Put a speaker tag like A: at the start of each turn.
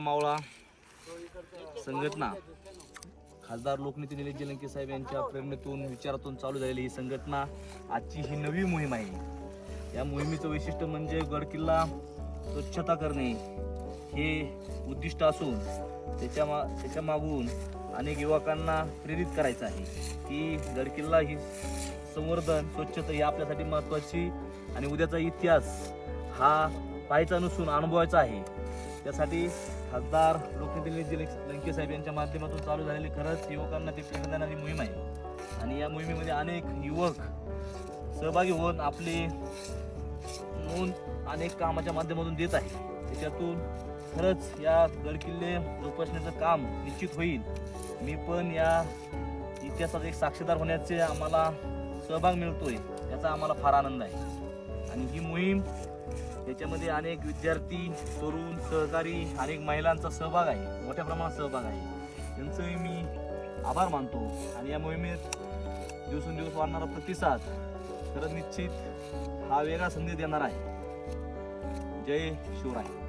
A: मावळा संघटना. खासदार लोकनेते निलेश जलंके साहेब यांच्या प्रेरणेतून विचारातून चालू झालेली ही संघटना आजची ही नवी मोहीम आहे. या मोहिमेचं वैशिष्ट्य म्हणजे गडकिल्ला स्वच्छता करणे हे उद्दिष्ट असून त्याच्या मा त्याच्या मागून अनेक युवकांना प्रेरित करायचं आहे. की गडकिल्ला ही संवर्धन स्वच्छता ही आपल्यासाठी महत्त्वाची आणि उद्याचा इतिहास हा पाहायचा नसून अनुभवायचा आहे. त्यासाठी खासदार लोकनेते निलेश लंके साहेब यांच्या माध्यमातून चालू झालेली खरंच युवकांना ती प्रेरणा देणारी मोहीम आहे. आणि या मोहिमेमध्ये अनेक युवक सहभागी होऊन आपली नोंद अनेक कामाच्या माध्यमातून देत आहे त्याच्यातून खरंच या गडकिल्ले जोपासण्याचं काम निश्चित होईल. मी पण या इतिहासात एक साक्षीदार होण्याचे आम्हाला सहभाग मिळतोय याचा आम्हाला फार आनंद आहे. आणि ही याच्यामध्ये त्याच्यामध्ये अनेक विद्यार्थी तरुण सहकारी अनेक महिलांचा सहभाग आहे. मोठ्या प्रमाणात सहभाग आहे. त्यांचंही मी आभार मानतो आणि या मोहिमेत दिवसेंदिवस वाढणारा प्रतिसाद खरंच निश्चित हा वेगळा संदेश देणार आहे. जय शिवराय.